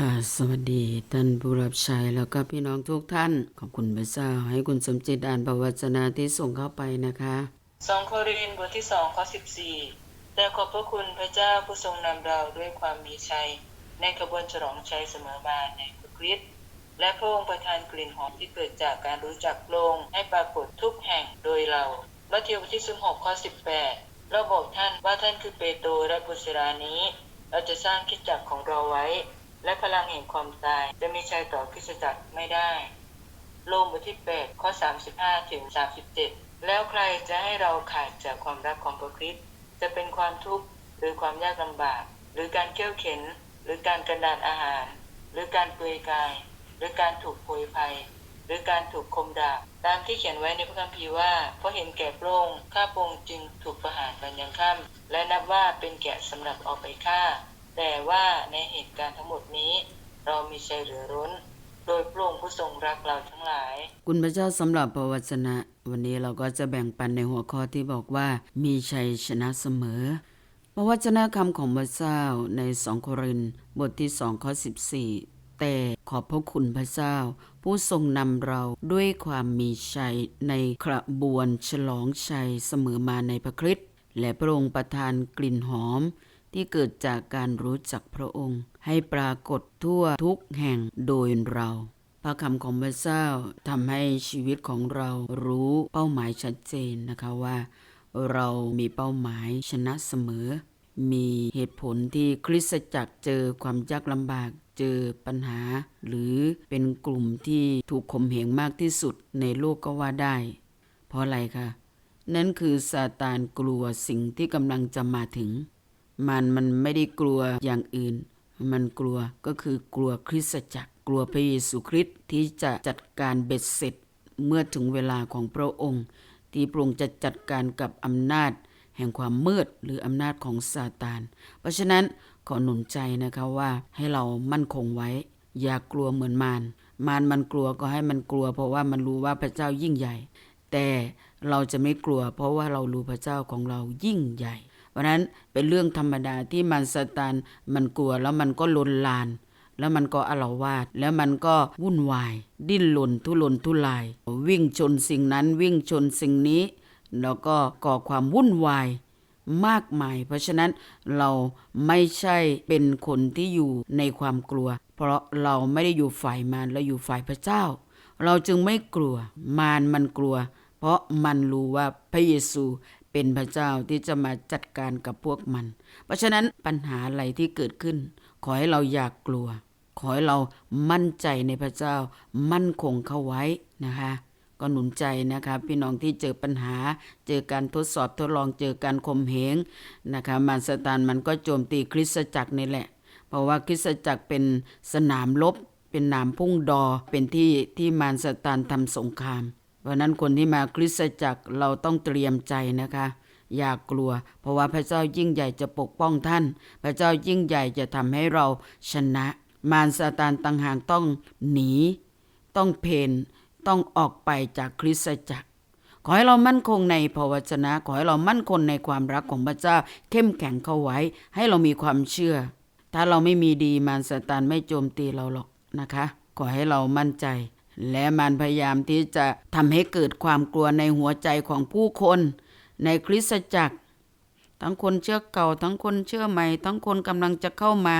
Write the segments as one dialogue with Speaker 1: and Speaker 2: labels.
Speaker 1: ค่ะ สวัสดีท่านผู้รับใช้แล้วก็พี่น้องทุกท่าน ขอบคุณพระเจ้า ให้คุณสมจิตอ่านประวัตินาที่ส่งเข้าไปนะคะ
Speaker 2: สองโครินบทที่สองข้อสิบสี่แต่ขอบพระคุณพระเจ้าผู้ทรงนำเราด้วยความมีชัย ในขบวนฉลองชัยเสมอมาในพระคริสต์และพระองค์ประทานกลิ่นหอมที่เกิดจากการรู้จักพระองให้ปรากฏทุกแห่งโดยเรามัทธิวบทที่สิบหกข้อสิบแปดเราบอกท่านว่าท่านคือเปโตรและบุษรานี้ เราจะสร้างคิดจักรของเราไว้ และพลังแห่งความตายจะมีชัยต่อคริสตจักรไม่ได้ โลมบทที่ 8 ข้อ 35 ถึง 37 แล้วใครจะให้เราขาดจากความรักของพระคริสต์จะเป็นความทุกข์หรือความยากลำบาก หรือการเกี่ยวเข็น หรือการกระดานอาหาร หรือการเปลือยกาย หรือการถูกโพยภัย หรือการถูกคมดาบตามที่เขียนไว้ในพระคัมภีร์ว่าเพราะเห็นแก่พระองค์ข้าพระองค์จึงถูกประหารวันยังค่ำและนับว่าเป็นแกะสำหรับเออกไปฆ่า แต่ว่าในเหตุการณ์ทั้งหมดนี้ เรามีชัยเหลือร้น โดยพระองค์ผู้ทรงรักเราทั้งหลาย
Speaker 1: คุณพระเจ้าสำหรับประวัตินะ วันนี้เราก็จะแบ่งปันในหัวข้อที่บอกว่า มีชัยชนะเสมอประวัตินะคำของพระเจ้าในสองโครินบทที่สองข้อ14แต่ขอบพระคุณพระเจ้า ผู้ทรงนำเราด้วยความมีชัยในกระบวนฉลองชัยเสมอมาในพระคริสต์และพระองค์ประทานกลิ่นหอม ที่เกิดจากการรู้จักพระองค์ ให้ปรากฏทั่วทุกแห่งโดยเราพระคำของพระเจ้าทำให้ชีวิตของเรารู้เป้าหมายชัดเจนนะคะว่า เรามีเป้าหมายชนะเสมอ มีเหตุผลที่คริสตจักรเจอความยากลำบากเจอปัญหา หรือเป็นกลุ่มที่ถูกข่มเหงมากที่สุดในโลกก็ว่าได้ เพราะอะไรคะนั่นคือซาตานกลัวสิ่งที่กำลังจะมาถึง มันมันไม่ได้กลัวอย่างอื่น มันกลัวก็คือกลัวคริสตจักร กลัวพระเยซูคริสต์ที่จะจัดการเบ็ดเสร็จเมื่อถึงเวลาของพระองค์ ที่พระองค์จะจัดการกับอำนาจ แห่งความมืดหรืออำนาจของซาตาน เพราะฉะนั้นขอหนุนใจนะคะว่าให้เรามั่นคงไว้ อย่ากกลัวเหมือนมารมารมันกลัวก็ให้มันกลัว เพราะว่ามันรู้ว่าพระเจ้ายิ่งใหญ่ แต่เราจะไม่กลัว เพราะว่าเรารู้พระเจ้าของเรายิ่งใหญ่ เพราะนั้นเป็นเรื่องธรรมดาที่มันซาตานมันกลัวแล้วมันก็ลนลาน แล้วมันก็อาละวาดแล้วมันก็วุ่นวาย ดิ้นรนทุรนทุราย วิ่งชนสิ่งนั้นวิ่งชนสิ่งนี้ แล้วก็ก่อความวุ่นวายมากมาย เพราะฉะนั้นเราไม่ใช่เป็นคนที่อยู่ในความกลัว เพราะเราไม่ได้อยู่ฝ่ายมารเราอยู่ฝ่ายพระเจ้า เราจึงไม่กลัวมารมันกลัว เพราะมันรู้ว่าพระเยซู เป็นพระเจ้าที่จะมาจัดการกับพวกมัน เพราะฉะนั้นปัญหาอะไรที่เกิดขึ้น ขอให้เราอยากกลัว ขอให้เรามั่นใจในพระเจ้า มั่นคงเข้าไว้นะคะก็หนุนใจนะคะพี่น้องที่เจอปัญหา เจอการทดสอบทดลองเจอการข่มเหงนะคะมารซาตานมันก็โจมตีคริสตจักรนี่แหละ เพราะว่าคริสตจักรเป็นสนามรบเป็นหนามพุ่งดอเป็นที่ที่มารซาตานทำสงคราม เพราะนั้นคนที่มาคริสตจักรเราต้องเตรียมใจนะคะ อย่ากลัว เพราะว่าพระเจ้ายิ่งใหญ่จะปกป้องท่าน พระเจ้ายิ่งใหญ่จะทำให้เราชนะ มารซาตานต่างหากต้องหนี ต้องเพนต้องออกไปจากคริสตจักรขอให้เรามั่นคงในพระวจนะ ขอให้เรามั่นคงในความรักของพระเจ้า เข้มแข็งเข้าไว้ ให้เรามีความเชื่อ ถ้าเราไม่มีดีมารซาตานไม่โจมตีเราหรอกนะคะ ขอให้เรามั่นใจ และมันพยายามที่จะทำให้เกิดความกลัวในหัวใจของผู้คนในคริสตจักร ทั้งคนเชื่อเก่า ทั้งคนเชื่อใหม่ ทั้งคนกำลังจะเข้ามา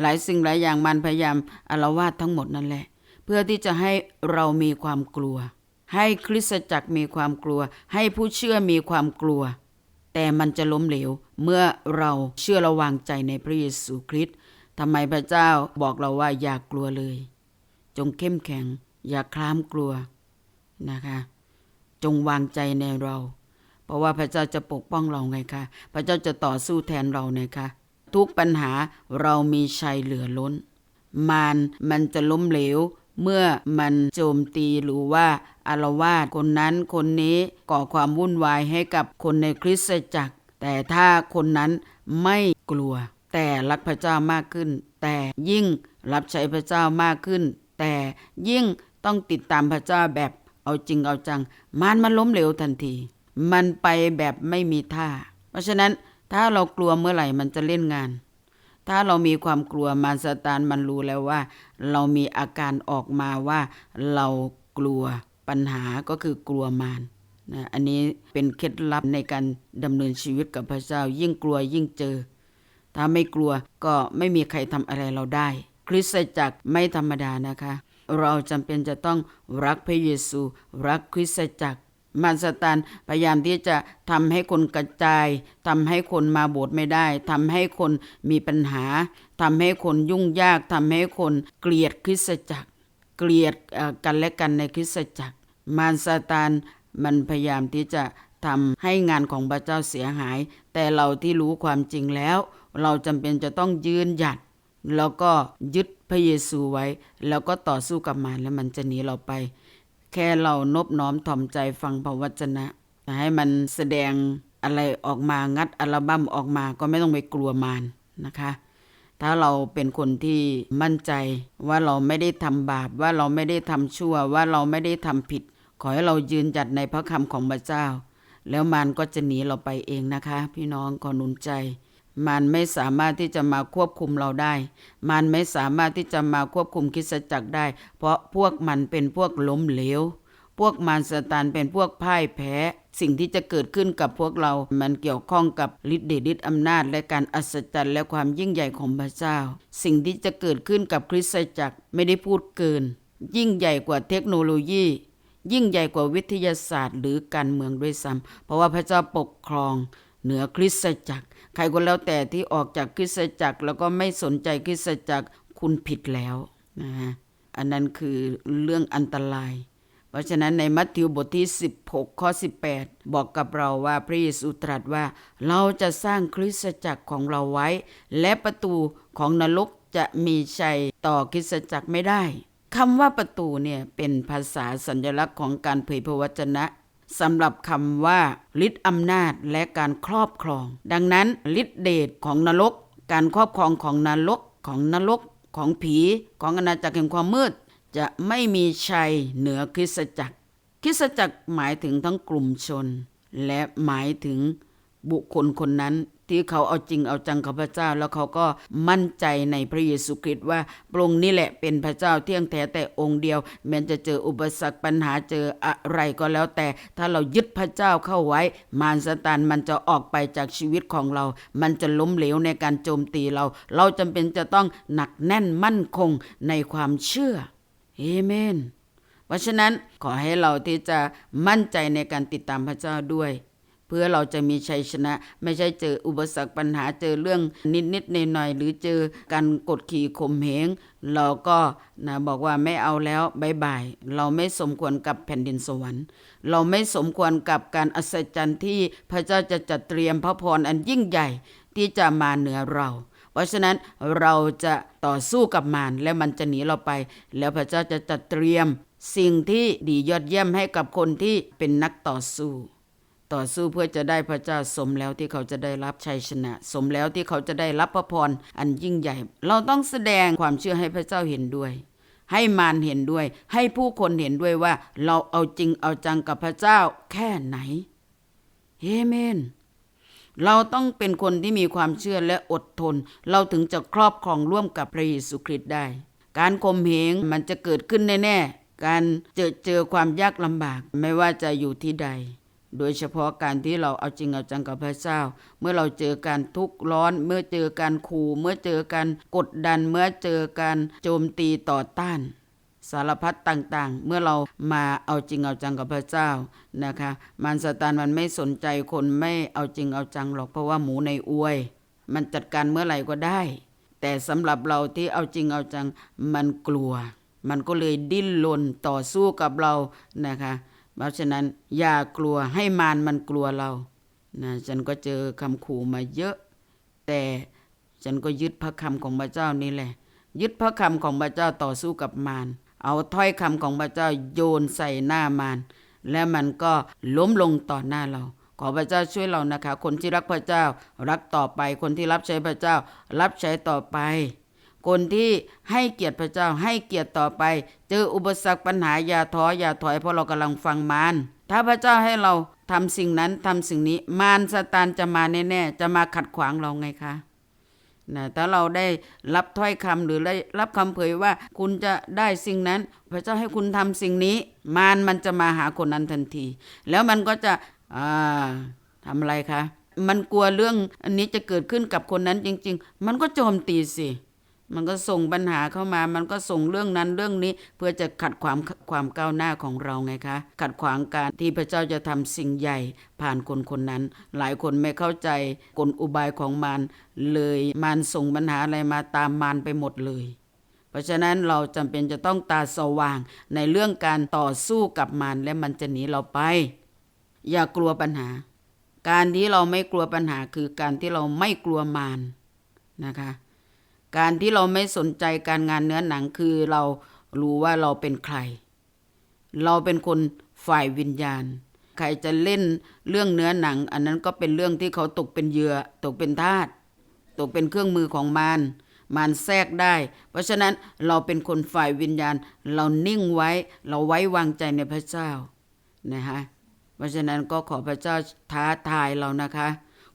Speaker 1: หลายสิ่งหลายอย่างมันพยายามอารวาสทั้งหมดนั่นแหละ เพื่อที่จะให้เรามีความกลัว ให้คริสตจักรมีความกลัว ให้ผู้เชื่อมีความกลัว แต่มันจะล้มเหลวเมื่อเราเชื่อระวางใจในพระเยซูคริสต์ทำไมพระเจ้าบอกเราว่าอย่ากกลัวเลย จงเข้มแข็ง อย่าคลามกลัวนะคะ จงวางใจในเรา เพราะว่าพระเจ้าจะปกป้องเราไงคะพระเจ้าจะต่อสู้แทนเราไงคะทุกปัญหาเรามีชัยเหลือล้น มารมันจะล้มเหลว เมื่อมันโจมตีหรือว่าอารวาสคนนั้นคนนี้ก่อความวุ่นวายให้กับคนในคริสตจักร แต่ถ้าคนนั้นไม่กลัว แต่รักพระเจ้ามากขึ้น แต่ยิ่งรับใช้พระเจ้ามากขึ้น แต่ยิ่ง ต้องติดตามพระเจ้าแบบเอาจริงเอาจังมารมันล้มเหลวทันที มันไปแบบไม่มีท่า เพราะฉะนั้นถ้าเรากลัวเมื่อไหร่มันจะเล่นงาน ถ้าเรามีความกลัวมารซาตานมันรู้แล้วว่า เรามีอาการออกมาว่าเรากลัวปัญหาก็คือกลัวมารนะอันนี้เป็นเคล็ดลับในการดำเนินชีวิตกับพระเจ้า ยิ่งกลัวยิ่งเจอ ถ้าไม่กลัวก็ไม่มีใครทำอะไรเราได้ คริสตจักรไม่ธรรมดานะคะ เราจำเป็นจะต้องรักพระเยซู รักคริสตจักรมารซาตานพยายามที่จะทำให้คนกระจายทำให้คนมาโบสถ์ไม่ได้ทำให้คนมีปัญหาทำให้คนยุ่งยากทำให้คนเกลียดคริสตจักร เกลียดกันและกันในคริสตจักร มารซาตานมันพยายามที่จะทำให้งานของพระเจ้าเสียหาย แต่เราที่รู้ความจริงแล้ว เราจำเป็นจะต้องยืนหยัด แล้วก็ยึด พระเยซูไว้ แล้วก็ต่อสู้กับมารแล้วมันจะหนีเราไป แค่เรานบน้อมถ่อมใจฟังพระวจนะ ให้มันแสดงอะไรออกมางัดอัลบั้มออกมาก็ไม่ต้องไปกลัวมารนะคะ ถ้าเราเป็นคนที่มั่นใจว่าเราไม่ได้ทำบาปว่าเราไม่ได้ทำชั่วว่าเราไม่ได้ทำผิด ขอให้เรายืนจัดในพระคำของพระเจ้า แล้วมารก็จะหนีเราไปเองนะคะ พี่น้องขอหนุนใจ มันไม่สามารถที่จะมาควบคุมเราได้ มันไม่สามารถที่จะมาควบคุมคริสตจักรได้ เพราะพวกมันเป็นพวกล้มเหลว พวกมารซาตานเป็นพวกพ่ายแพ้ สิ่งที่จะเกิดขึ้นกับพวกเรา มันเกี่ยวข้องกับฤทธิ์เดชฤทธิ์อำนาจ และการอัศจรรย์และความยิ่งใหญ่ของพระเจ้า สิ่งที่จะเกิดขึ้นกับคริสตจักรไม่ได้พูดเกิน ยิ่งใหญ่กว่าเทคโนโลยียิ่งใหญ่กว่าวิทยาศาสตร์หรือการเมืองด้วยซ้ำเพราะว่าพระเจ้าปกครอง เหนือคริสตจักร ใครก็แล้วแต่ที่ออกจากคริสตจักร แล้วก็ไม่สนใจคริสตจักรคุณผิดแล้วนะฮะอันนั้นคือเรื่องอันตราย เพราะฉะนั้นในมัทธิวบทที่ 16 ข้อ 18 บอกกับเราว่าพระเยซูตรัสว่า เราจะสร้างคริสตจักรของเราไว้ และประตูของนรกจะมีชัยต่อคริสตจักรไม่ได้คำว่าประตูเนี่ยเป็นภาษาสัญลักษณ์ของการเผยพระวจนะ สำหรับคำว่าฤทธิ์อำนาจและการครอบครอง ดังนั้นฤทธิเดชของนรก การครอบครองของนรกของนรกของผีของอาณาจักรแห่งความมืด จะไม่มีชัยเหนือคริสตจักร คริสตจักรหมายถึงทั้งกลุ่มชน และหมายถึงบุคคลคนนั้น ที่เขาเอาจริงเอาจังกับพระเจ้า แล้วเขาก็มั่นใจในพระเยซูคริสต์ว่าพระองค์นี่แหละเป็นพระเจ้าเที่ยงแท้แต่องค์เดียว แม้จะเจออุปสรรคปัญหาเจออะไรก็แล้วแต่ถ้าเรายึดพระเจ้าเข้าไว้ มารซาตานมันจะออกไปจากชีวิตของเรา มันจะล้มเหลวในการโจมตีเรา เราจำเป็นจะต้องหนักแน่นมั่นคงในความเชื่อเอเมน เพราะฉะนั้นขอให้เราที่จะมั่นใจในการติดตามพระเจ้าด้วย เพื่อเราจะมีชัยชนะ ไม่ใช่เจออุปสรรคปัญหาเจอเรื่องนิดๆหน่อยๆหรือเจอการกดขี่ข่มเหงเราก็นะบอกว่าไม่เอาแล้วบายบายเราไม่สมควรกับแผ่นดินสวรรค์ เราไม่สมควรกับการอัศจรรย์ที่พระเจ้าจะจัดเตรียมพระพรอันยิ่งใหญ่ที่จะมาเหนือเราเพราะฉะนั้นเราจะต่อสู้กับมารและมันจะหนีเราไป แล้วพระเจ้าจะจัดเตรียม สิ่งที่ดียอดเยี่ยมให้กับคนที่เป็นนักต่อสู้ ต่อสู้เพื่อจะได้พระเจ้าสมแล้วที่เขาจะได้รับชัยชนะ สมแล้วที่เขาจะได้รับพระพรอันยิ่งใหญ่ เราต้องแสดงความเชื่อให้พระเจ้าเห็นด้วย ให้มารเห็นด้วย ให้ผู้คนเห็นด้วยว่า เราเอาจริงเอาจังกับพระเจ้าแค่ไหนเอเมนเราต้องเป็นคนที่มีความเชื่อและอดทน เราถึงจะครอบครองร่วมกับพระเยซูคริสต์ได้ การข่มเหงมันจะเกิดขึ้นแน่ๆ การเจอเจอความยากลำบากไม่ว่าจะอยู่ที่ใด โดยเฉพาะการที่เราเอาจริงเอาจังกับพระเจ้า เมื่อเราเจอการทุกข์ร้อน เมื่อเจอการขู่เมื่อเจอการกดดัน เมื่อเจอการโจมตีต่อต้าน สารพัดต่างๆ เมื่อเรามาเอาจริงเอาจังกับพระเจ้านะคะมารซาตานมันไม่สนใจคนไม่เอาจริงเอาจังหรอกเพราะว่าหมูในอวย มันจัดการเมื่อไหร่ก็ได้ แต่สำหรับเราที่เอาจริงเอาจังมันกลัว มันก็เลยดิ้นรนต่อสู้กับเรานะคะ เพราะฉะนั้นอย่ากลัวให้มารมันกลัวเรานะฉันก็เจอคำขู่มาเยอะ แต่ฉันก็ยึดพระคำของพระเจ้านี่แหละ ยึดพระคำของพระเจ้าต่อสู้กับมารเอาถ้อยคำของพระเจ้าโยนใส่หน้ามารและมันก็ล้มลงต่อหน้าเรา ขอพระเจ้าช่วยเรานะคะ คนที่รักพระเจ้า รักต่อไปคนที่รับใช้พระเจ้า รับใช้ต่อไป คนที่ให้เกียรติพระเจ้าให้เกียรติต่อไป เจออุปสรรคปัญหาอย่าท้ออย่าถอยเพราะเรากำลังฟังมารถ้าพระเจ้าให้เราทำสิ่งนั้นทำสิ่งนี้มารซาตานจะมาแน่ๆจะมาขัดขวางเราไงคะนะถ้าเราได้รับถ้อยคำหรือได้รับคำเผยว่า คุณจะได้สิ่งนั้น พระเจ้าให้คุณทำสิ่งนี้ มารมันจะมาหาคนนั้นทันที แล้วมันก็จะอ่าทำอะไรคะมันกลัวเรื่องอันนี้จะเกิดขึ้นกับคนนั้นจริง ๆ มันก็โจมตีสิ มันก็ส่งปัญหาเข้ามา มันก็ส่งเรื่องนั้นเรื่องนี้ เพื่อจะขัดความความก้าวหน้าของเราไงคะ ขัดขวางการที่พระเจ้าจะทำสิ่งใหญ่ผ่านคนคนนั้น หลายคนไม่เข้าใจกลอุบายของมารเลยมารส่งปัญหาอะไรมาตามมารไปหมดเลย เพราะฉะนั้นเราจำเป็นจะต้องตาสว่างในเรื่องการต่อสู้กับมารและมันจะหนีเราไป อย่ากลัวปัญหา การที่เราไม่กลัวปัญหาคือการที่เราไม่กลัวมารนะคะ การที่เราไม่สนใจการงานเนื้อหนังคือเรารู้ว่าเราเป็นใคร เราเป็นคนฝ่ายวิญญาณ ใครจะเล่นเรื่องเนื้อหนัง อันนั้นก็เป็นเรื่องที่เขาตกเป็นเหยื่อตกเป็นทาสตกเป็นเครื่องมือของมารมารแทรกได้ เพราะฉะนั้นเราเป็นคนฝ่ายวิญญาณ เรานิ่งไว้ เราไว้วางใจในพระเจ้านะฮะเพราะฉะนั้นก็ขอพระเจ้าท้าทายเรานะคะ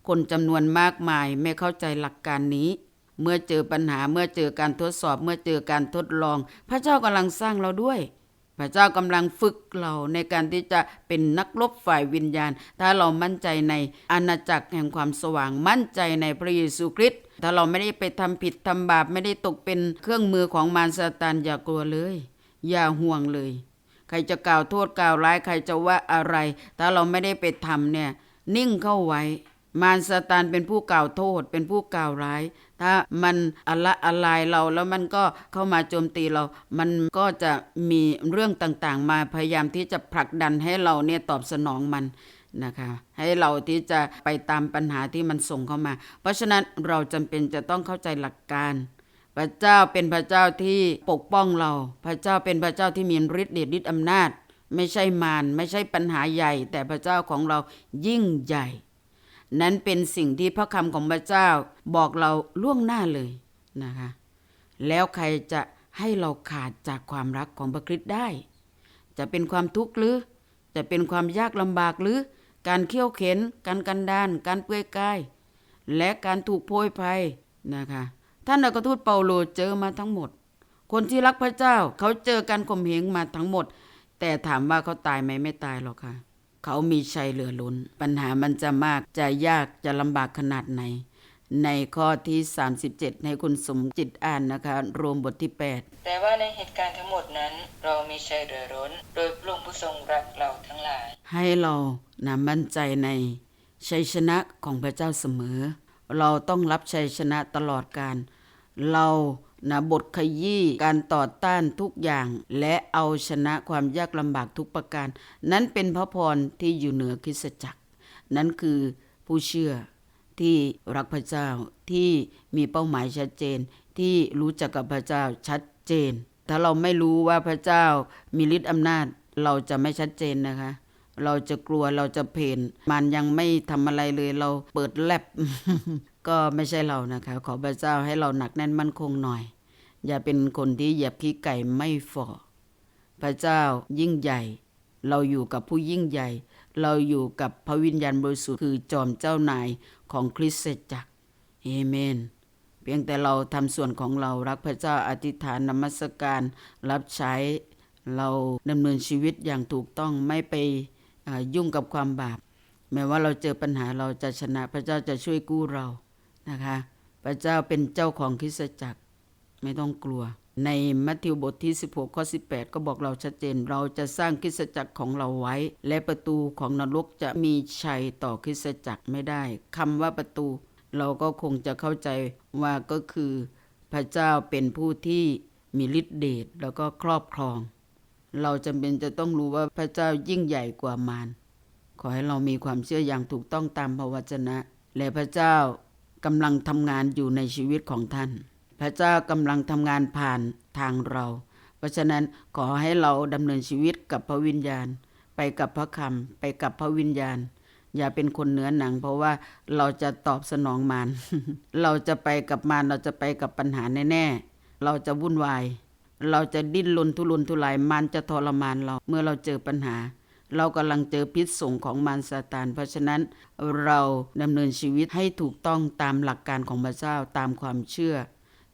Speaker 1: คนจำนวนมากมายไม่เข้าใจหลักการนี้ เมื่อเจอปัญหาเมื่อเจอการทดสอบ เมื่อเจอการทดลอง พระเจ้ากำลังสร้างเราด้วย พระเจ้ากำลังฝึกเราในการที่จะเป็นนักรบฝ่ายวิญญาณ ถ้าเรามั่นใจในอาณาจักรแห่งความสว่างมั่นใจในพระเยซูคริสต์ถ้าเราไม่ได้ไปทำผิดทำบาปไม่ได้ตกเป็นเครื่องมือของมารซาตานอย่ากลัวเลย อย่าห่วงเลย ใครจะกล่าวโทษกล่าวร้ายใครจะว่าอะไร ถ้าเราไม่ได้ไปทำเนี่ยนิ่งเข้าไว้มารซาตานเป็นผู้กล่าวโทษเป็นผู้กล่าวร้าย ถ้ามันอะละอะไรเราแล้วมันก็เข้ามาโจมตีเรา มันก็จะมีเรื่องต่างๆ มาพยายามที่จะผลักดันให้เราเนี่ยตอบสนองมันนะคะให้เราที่จะไปตามปัญหาที่มันส่งเข้ามา เพราะฉะนั้นเราจำเป็นจะต้องเข้าใจหลักการ พระเจ้าเป็นพระเจ้าที่ปกป้องเรา พระเจ้าเป็นพระเจ้าที่มีฤทธิ์เดชฤทธิ์อำนาจ ไม่ใช่มารไม่ใช่ปัญหาใหญ่ แต่พระเจ้าของเรายิ่งใหญ่ นั้นเป็นสิ่งที่พระคำของพระเจ้าบอกเราล่วงหน้าเลยนะคะ แล้วใครจะให้เราขาดจากความรักของพระคริสต์ได้ จะเป็นความทุกข์หรือ จะเป็นความยากลำบากหรือ การเคี่ยวเข็น การกันดาน การเปื่อยกาย และการถูกโพยภัยนะคะ ท่านอักทูตเปาโลเจอมาทั้งหมด คนที่รักพระเจ้าเขาเจอการข่มเหงมาทั้งหมด แต่ถามว่าเขาตายไหมไม่ตายหรอกค่ะ เขามีชัยเหลือล้น ปัญหามันจะมากจะยากจะลำบากขนาดไหน ในข้อที่ 37 ให้คุณสมจิตอ่านนะคะ รวมบทที่ 8
Speaker 2: แต่ว่าในเหตุการณ์ทั้งหมดนั้น เรามีชัยเหลือล้น โดยพระองค์ผู้ทรงรักเราทั้งหลาย
Speaker 1: ให้เรานะมั่นใจในชัยชนะของพระเจ้าเสมอ เราต้องรับชัยชนะตลอดการ เรา นะบทขยี้การต่อต้านทุกอย่าง และเอาชนะความยากลำบากทุกประการ นั้นเป็นพระพรที่อยู่เหนือคริสจักร นั่นคือผู้เชื่อที่รักพระเจ้าที่มีเป้าหมายชัดเจน ที่รู้จักกับพระเจ้าชัดเจน ถ้าเราไม่รู้ว่าพระเจ้ามีฤทธิ์อำนาจเราจะไม่ชัดเจนนะคะเราจะกลัวเราจะเพนมันยังไม่ทำอะไรเลยเราเปิดแลบก็ไม่ใช่เรานะคะ ขอพระเจ้าให้เราหนักแน่นมั่นคงหน่อย อย่าเป็นคนที่เหยียบขี้ไก่ไม่ฝ่อพระเจ้ายิ่งใหญ่ เราอยู่กับผู้ยิ่งใหญ่ เราอยู่กับพระวิญญาณบริสุทธิ์คือจอมเจ้านายของคริสตจักรเอเมน เพียงแต่เราทำส่วนของเรารักพระเจ้าอธิษฐานนมัสการรับใช้เราดำเนินชีวิตอย่างถูกต้องไม่ไปยุ่งกับความบาป แม้ว่าเราเจอปัญหาเราจะชนะพระเจ้าจะช่วยกู้เรานะคะ พระเจ้าเป็นเจ้าของคริสตจักร ไม่ต้องกลัว ในมัทธิวบทที่ 16 ข้อ 18 ก็บอกเราชัดเจน เราจะสร้างคริสตจักรของเราไว้ และประตูของนรกจะมีชัยต่อคริสตจักรไม่ได้คำว่าประตู เราก็คงจะเข้าใจว่าก็คือ พระเจ้าเป็นผู้ที่มีฤทธิเดชแล้วก็ครอบครอง เราจำเป็นจะต้องรู้ว่าพระเจ้ายิ่งใหญ่กว่ามารขอให้เรามีความเชื่ออย่างถูกต้องตามพระวจนะ และพระเจ้ากำลังทำงานอยู่ในชีวิตของท่าน พระเจ้ากำลังทำงานผ่านทางเรา เพราะฉะนั้นขอให้เราดำเนินชีวิตกับพระวิญญาณ ไปกับพระคำไปกับพระวิญญาณ อย่าเป็นคนเหนือหนัง เพราะว่าเราจะตอบสนองมารเราจะไปกับมารเราจะไปกับปัญหาแน่ๆเราจะวุ่นวาย เราจะดิ้นรนทุรนทุรายมันจะทรมานเราเมื่อเราเจอปัญหาเรากำลังเจอพิษส่งของมารซาตาน เพราะฉะนั้นเราดำเนินชีวิตให้ถูกต้องตามหลักการของพระเจ้าตามความเชื่อ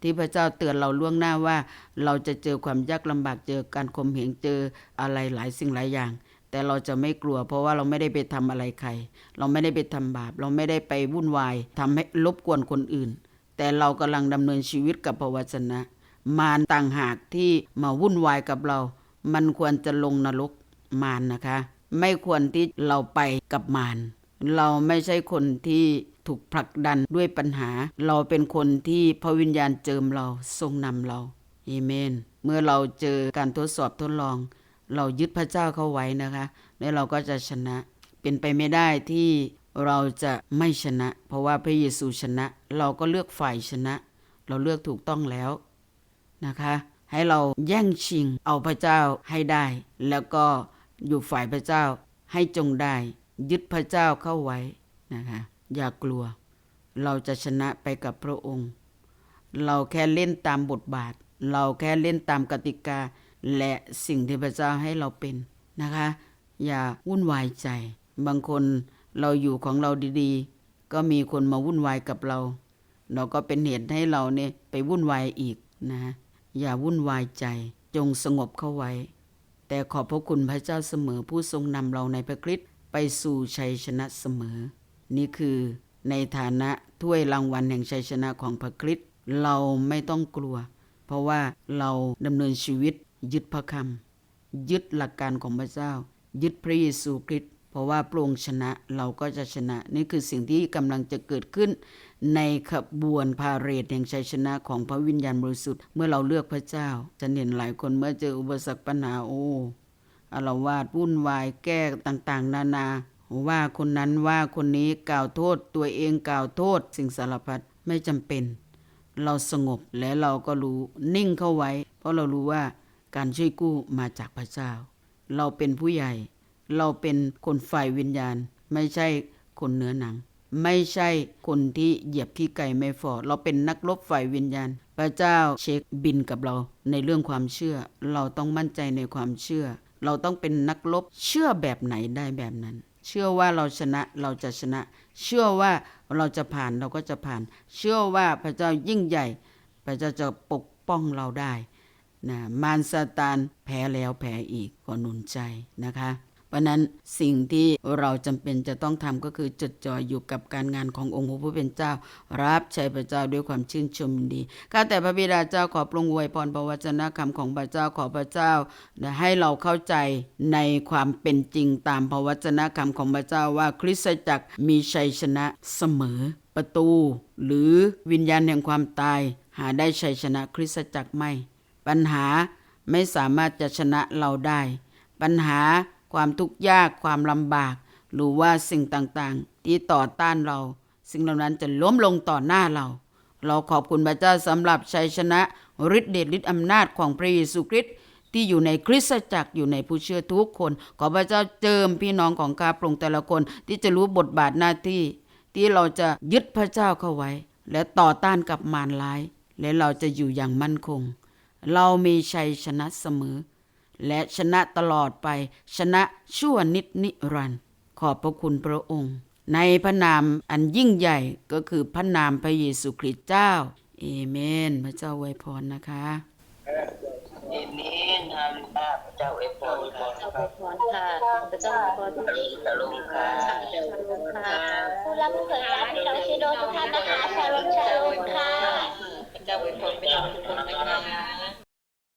Speaker 1: ที่พระเจ้าเตือนเราล่วงหน้าว่า เราจะเจอความยากลำบากเจอการข่มเหงเจออะไรหลายสิ่งหลายอย่าง แต่เราจะไม่กลัว เพราะว่าเราไม่ได้ไปทำอะไรใคร เราไม่ได้ไปทำบาป เราไม่ได้ไปวุ่นวายทำให้รบกวนคนอื่น แต่เรากำลังดำเนินชีวิตกับพระวจนะ มารต่างหากที่มาวุ่นวายกับเรา มันควรจะลงนรกมารนะคะ ไม่ควรที่เราไปกับมารเราไม่ใช่คนที่ ถูกผลักดันด้วยปัญหา เราเป็นคนที่พระวิญญาณเจิมเราทรงนำเราเอเมน เมื่อเราเจอการทดสอบทดลอง เรายึดพระเจ้าเข้าไว้นะคะ แล้วเราก็จะชนะ เป็นไปไม่ได้ที่เราจะไม่ชนะ เพราะว่าพระเยซูชนะ เราก็เลือกฝ่ายชนะ เราเลือกถูกต้องแล้วนะคะ ให้เราแย่งชิงเอาพระเจ้าให้ได้ แล้วก็อยู่ฝ่ายพระเจ้าให้จงได้ ยึดพระเจ้าเข้าไว้นะคะ อย่ากลัว เราจะชนะไปกับพระองค์ เราแค่เล่นตามบทบาท เราแค่เล่นตามกติกา และสิ่งที่พระเจ้าให้เราเป็นนะคะ อย่าวุ่นวายใจ บางคนเราอยู่ของเราดีๆ ก็มีคนมาวุ่นวายกับเรา เราก็เป็นเหตุให้เราเนี่ยไปวุ่นวายอีกนะ อย่าวุ่นวายใจ จงสงบเข้าไว้ แต่ขอบพระคุณพระเจ้าเสมอผู้ทรงนำเราในพระคริสต์ไปสู่ชัยชนะเสมอ นี่คือในฐานะถ้วยรางวัลแห่งชัยชนะของพระคริสต์เราไม่ต้องกลัว เพราะว่าเราดำเนินชีวิตยึดพระคำยึดหลักการของพระเจ้า ยึดพระเยซูคริสต์เพราะว่าพระองค์ชนะเราก็จะชนะ นี่คือสิ่งที่กำลังจะเกิดขึ้น ในขบวนพาเหรดแห่งชัยชนะของพระวิญญาณบริสุทธิ์เมื่อเราเลือกพระเจ้า จะเห็นหลายคนเมื่อเจออุปสรรคปัญหาโอ้อารวาสวุ่นวายแก้ต่าง ๆ นานา ว่าคนนั้นว่าคนนี้กล่าวโทษตัวเองกล่าวโทษ สิ่งสารพัดไม่จำเป็น เราสงบและเราก็รู้นิ่งเข้าไว้ เพราะเรารู้ว่าการช่วยกู้มาจากพระเจ้า เราเป็นผู้ใหญ่ เราเป็นคนฝ่ายวิญญาณ ไม่ใช่คนเนื้อหนัง ไม่ใช่คนที่เหยียบขี้ไก่ไม่ฟอเราเป็นนักรบฝ่ายวิญญาณ พระเจ้าเช็คบินกับเราในเรื่องความเชื่อ เราต้องมั่นใจในความเชื่อ เราต้องเป็นนักรบเชื่อแบบไหนได้แบบนั้น เชื่อว่าเราชนะเราจะชนะ เชื่อว่าเราจะผ่านเราก็จะผ่าน เชื่อว่าพระเจ้ายิ่งใหญ่ พระเจ้าจะปกป้องเราได้นะมารซาตานแพ้แล้วแพ้อีกก็หนุนใจนะคะ เพราะนั้นสิ่งที่เราจำเป็นจะต้องทำก็คือจดจ่ออยู่กับการงานขององค์พระผู้เป็นเจ้า รับใช้พระเจ้าด้วยความชื่นชมยินดีข้าแต่พระบิดาเจ้าขอปรุงอวยพรพระวจนะคำของพระเจ้าขอพระเจ้า ให้เราเข้าใจในความเป็นจริงตามพระวจนะคำของพระเจ้าว่าคริสตจักรมีชัยชนะเสมอประตู หรือวิญญาณแห่งความตาย หาได้ชัยชนะคริสตจักรไม่ ปัญหาไม่สามารถจะชนะเราได้ ปัญหา ความทุกข์ยากความลำบาก หรือว่าสิ่งต่างๆ ที่ต่อต้านเรา สิ่งเหล่านั้นจะล้มลงต่อหน้าเรา เราขอบคุณพระเจ้าสำหรับชัยชนะฤทธิเดชฤทธิอำนาจของพระเยซูคริสต์ที่อยู่ในคริสตจักรอยู่ในผู้เชื่อทุกคน ขอพระเจ้าเจิมพี่น้องของข้าพระองค์แต่ละคน ที่จะรู้บทบาทหน้าที่ ที่เราจะยึดพระเจ้าเข้าไว้ และต่อต้านกับมารร้าย และเราจะอยู่อย่างมั่นคง เรามีชัยชนะเสมอ และชนะตลอดไป ชนะชั่วนิดนิรันดร์ขอบพระคุณพระองค์ ในพระนามอันยิ่งใหญ่ก็คือพระนามพระเยซูคริสต์เจ้าเอเมน พระเจ้าอวยพรนะคะ
Speaker 2: เอเมนฮาเลลูยาพระเจ้าอวยพรค่ะ
Speaker 3: เจ้าพรค่ะพระเจ้าพรที่
Speaker 2: ตะลุงค่ะ
Speaker 3: เจ้าพรค่ะ
Speaker 4: ผู้รับผู้เผยแพร่พี่น้องชิโดทุกท่านนะคะชาลมชาลมค่ะ
Speaker 2: พระเจ้าอวยพรไปทุกคนนะคะ